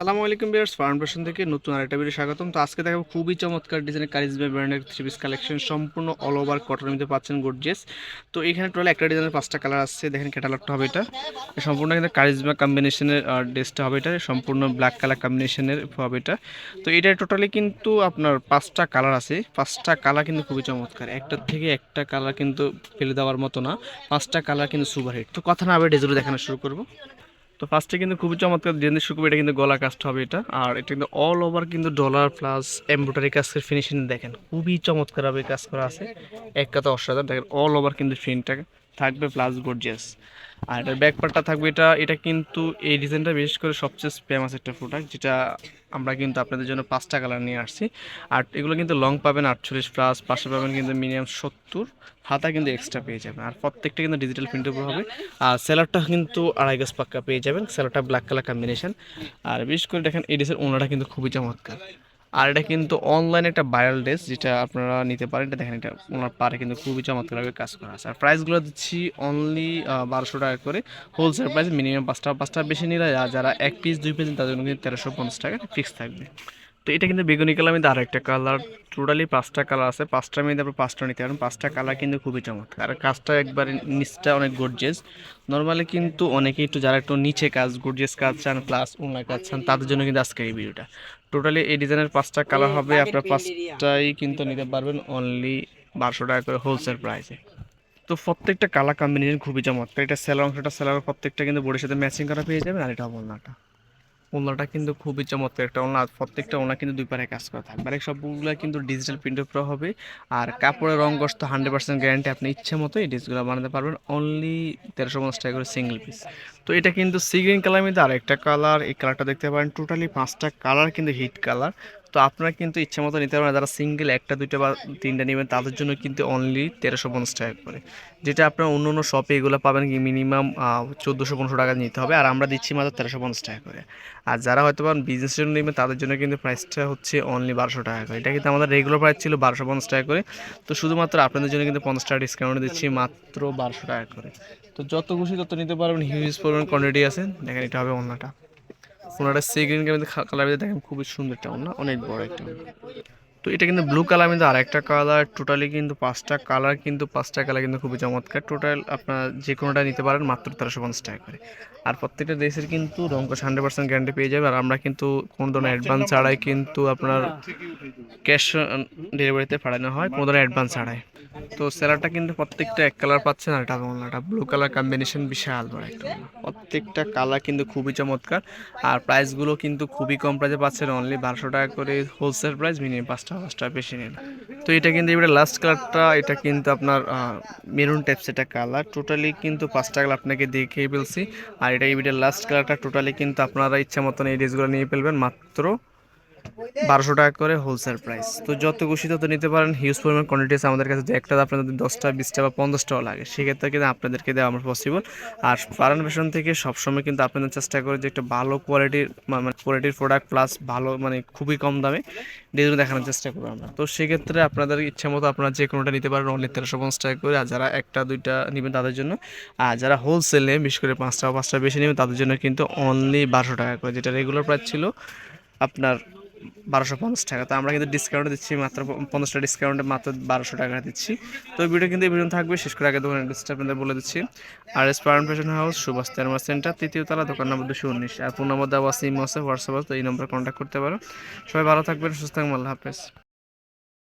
আসসালামু আলাইকুম বিয়ার্স ফাউন্ডেশন থেকে নতুন আরেকটা ভিডিও স্বাগতম। তো আজকে দেখাবো খুবই চমৎকার ডিজাইনের কারিজমা ব্র্যান্ডের থ্রি পিস কালেকশন সম্পূর্ণ অল ওভার কটনের মধ্যে পাচ্ছেন গর্জিয়াস তো এখানে টোটাল একটা ডিজাইনের পাঁচটা কালার আসছে, দেখেন ক্যাটালগটা হবে এটা। সম্পূর্ণ কিন্তু কারিজমা কম্বিনেশনের ড্রেসটা হবে এটা, সম্পূর্ণ ব্ল্যাক কালার কম্বিনেশনের হবে এটা। তো এটা টোটালি কিন্তু আপনার পাঁচটা কালার আছে, পাঁচটা কালার কিন্তু খুবই চমৎকার। একটার থেকে একটা কালার কিন্তু ফেলে দেওয়ার মতো না, পাঁচটা কালার কিন্তু সুপার হিট তো কথা না আবার ডেজগুলো দেখানো শুরু করব। তো ফার্স্টে কিন্তু খুবই চমৎকার ডিজাইন শুরু এটা কিন্তু গলা কাজটা হবে এটা। আর এটা কিন্তু অল ওভার কিন্তু ডলার প্লাস এমব্রয়ডারি কাজের ফিনিশিং দেখেন, খুবই চমৎকারভাবে কাজ করা আছে। এক কথা অসাধারণ, দেখেন অল ওভার কিন্তু ফিনটা থাকবে প্লাস গর্জিয়াস আর এটার ব্যাক পার্টটা থাকবে, এটা এটা কিন্তু এই ডিজাইনটা বিশেষ করে সবচেয়ে ফেমাস একটা প্রোডাক্ট যেটা আমরা কিন্তু আপনাদের জন্য পাঁচটা কালার নিয়ে আসছি। আর এগুলো কিন্তু লং পাবেন আটচল্লিশ প্লাস পাশে পাবেন কিন্তু মিনিমাম সত্তর, হাতা কিন্তু এক্সট্রা পেয়ে যাবেন। আর প্রত্যেকটা কিন্তু ডিজিটাল প্রিন্টের উপর হবে। আর সেলারটা কিন্তু আড়াই গাছ পাক্কা পেয়ে যাবেন সেলারটা ব্ল্যাক কালার কম্বিনেশন আর বিশেষ করে দেখেন, এই ড্রেসের ওনাটা কিন্তু খুবই চমৎকার। আর এটা কিন্তু অনলাইনে একটা ভাইরাল ড্রেস যেটা আপনারা নিতে পারেন। এটা দেখেন, এটা ওনার পারে কিন্তু খুবই চমৎকারভাবে কাজ করা আছে। আর প্রাইসগুলো দিচ্ছি অনলি বারোশো টাকা করে। হোলসেল প্রাইস মিনিমাম পাঁচটা পাঁচটা বেশি নিলে আর যারা এক পিস দুই পিস তাদের জন্য কিন্তু তেরোশো পঞ্চাশ টাকা ফিক্স থাকবে। তো এটা কিন্তু বেগুনি কালার মধ্যে আরেকটা কালার টোটালি পাঁচটা কালার আছে। পাঁচটার মধ্যে আপনার পাঁচটা নিতে পারেন। পাঁচটা কালার কিন্তু খুবই চমৎকার। আর কাজটা একবার নিচটা অনেক গর্জেস নর্মালি কিন্তু অনেকে একটু, যারা একটু নিচে কাজ গর্জেস কাজ চান প্লাস অন্য কাজ চান, তাদের জন্য কিন্তু আজকে এই ভিডিওটা টোটালি এই ডিজাইনের পাঁচটা কালার হবে আপনার পাঁচটাই কিন্তু নিতে পারবেন অনলি বারোশো টাকা করে হোলসেল প্রাইসে তো প্রত্যেকটা কালার কম্বিনেশন খুবই চমৎকার। এটা সেলার অংশটা সেলার প্রত্যেকটা কিন্তু বডির সাথে ম্যাচিং করা পেয়ে যাবেন আর এটা ওলনাটা ওলনাটা কিন্তু খুবই চমৎকার একটা ওনা, প্রত্যেকটা ওনা কিন্তু দুই পারে কাজ করা থাকবে। আর সবগুলো কিন্তু ডিজিটাল প্রিন্টের উপর হবে। আর কাপড়ের রং কষ্ট হান্ড্রেড পার্সেন্ট গ্যারান্টি আপনি ইচ্ছে মতো এই ড্রেসগুলো বানাতে পারবেন। অনলি তেরোশো পঞ্চাশ টাকা করে সিঙ্গেল পিস তো এটা কিন্তু সি গ্রিন কালার মধ্যে আরেকটা কালার এই কালারটা দেখতে পারেন। টোটালি পাঁচটা কালার কিন্তু হিট কালার তো আপনারা কিন্তু ইচ্ছে মতো নিতে পারেন যারা সিঙ্গেল একটা, দুইটা বা তিনটা নেবেন, তাদের জন্য কিন্তু অনলি তেরোশো পঞ্চাশ টাকা করে। যেটা আপনার অন্য অন্য শপে এগুলো পাবেন কি মিনিমাম চোদ্দোশো পনেরোশো টাকা নিতে হবে। আর আমরা দিচ্ছি মাত্র তেরোশো পঞ্চাশ টাকা করে। আর যারা হয়তো পান বিজনেসের জন্য নেবেন, তাদের জন্য কিন্তু প্রাইসটা হচ্ছে অনলি বারোশো টাকা করে। এটা কিন্তু আমাদের রেগুলার প্রাইস ছিল বারোশো পঞ্চাশ টাকা করে। তো শুধুমাত্র আপনাদের জন্য কিন্তু পঞ্চাশ টাকা ডিসকাউন্ট দিচ্ছি মাত্র বারোশো টাকা করে। তো যত খুশি তত নিতে পারবেন। হিউজ পরিমাণ কোয়ান্টিটি আছে। দেখেন, এটা হবে অন্যটা ওনাটা সি গ্রিন কালার দেখেন খুবই সুন্দর একটা না অনেক বড় একটা। তো এটা কিন্তু ব্লু কালার কিন্তু আর একটা কালার টোটালি কিন্তু পাঁচটা কালার কিন্তু পাঁচটা কালার কিন্তু খুবই চমৎকার। টোটাল আপনার যে কোনোটা নিতে পারেন মাত্র তেরোশো পঞ্চাশ টাকা করে। আর প্রত্যেকটা ড্রেসের কিন্তু রঙ্কশ হান্ড্রেড পার্সেন্ট গ্যারান্টি পেয়ে যাবে আর আমরা কিন্তু কোনো ধরনের অ্যাডভান্স ছাড়াই কিন্তু আপনার ক্যাশ ডেলিভারিতে পাঠানো হয়, কোনো ধরনের অ্যাডভান্স ছাড়াই। তো সেলারটা কিন্তু প্রত্যেকটা এক কালার পাচ্ছেন আর এটা ব্লু কালার কম্বিনেশন বিশাল বড় একটা। প্রত্যেকটা কালার কিন্তু খুবই চমৎকার। আর প্রাইসগুলো কিন্তু খুবই কম প্রাইসে পাচ্ছেন অনলি বারোশো টাকা করে হোলসেল প্রাইস মিনিমাম পাঁচটা। পাঁচটা বেশি নিন তো এটা কিন্তু এবারে লাস্ট কালারটা এটা কিন্তু আপনার মেরুন টাইপস এটা কালার টোটালি কিন্তু পাঁচটা কালার আপনাকে দেখিয়ে ফেলছি। আর এটা এবারে লাস্ট কালারটা টোটালি কিন্তু আপনারা ইচ্ছা মতন এই ড্রেসগুলো নিয়ে ফেলবেন। মাত্র বারোশো টাকা করে হোলসেল প্রাইস তো যত খুশি তত নিতে পারেন। হিউজ পরিমাণ কোয়ান্টিটি আছে আমাদের কাছে। একটা আপনাদের দশটা, বিশটা বা পঞ্চাশটাও লাগে। সেক্ষেত্রে কিন্তু আপনাদেরকে দেওয়া আমার পসিবল আর ফারান ফ্যাশন থেকে সবসময় কিন্তু আপনাদের চেষ্টা করে যে একটা ভালো কোয়ালিটির মানে কোয়ালিটির প্রোডাক্ট প্লাস ভালো মানে খুবই কম দামে ডিজাইন দেখানোর চেষ্টা করব আমরা। তো সেক্ষেত্রে আপনাদের ইচ্ছা মতো আপনারা যে কোনোটা নিতে পারেন অনলি তেরোশো পঞ্চাশ টাকা করে। আর যারা একটা, দুইটা নেবেন তাদের জন্য। আর যারা হোলসেলে বিশেষ করে পাঁচটা পাঁচটা বেশি নেবেন, তাদের জন্য কিন্তু অনলি বারোশো টাকা করে। যেটা রেগুলার প্রাইস ছিল আপনার বারোশো পঞ্চাশ টাকা। তো আমরা কিন্তু ডিসকাউন্ট দিচ্ছি, মাত্র পঞ্চাশটা ডিসকাউন্টে মাত্র বারোশো টাকা দিচ্ছি। তো ভিডিও কিন্তু এই থাকবে। শেষ করে আগে দোকানের আপনাদের বলে দিচ্ছি। আর এস পারন ফ্যাশন হাউস সুভাষ তেরমা সেন্টার তৃতীয় তলা, দোকান নম্বর দুশো উনিশ। আর নম্বর দেওয়া আছে, ইমো আছে, হোয়াটসঅ্যাপ আছে তো এই নম্বরে কন্ট্যাক্ট করতে পারো। সবাই ভালো থাকবেন, সুস্থ থাকবেন, আল্লাহ হাফেজ।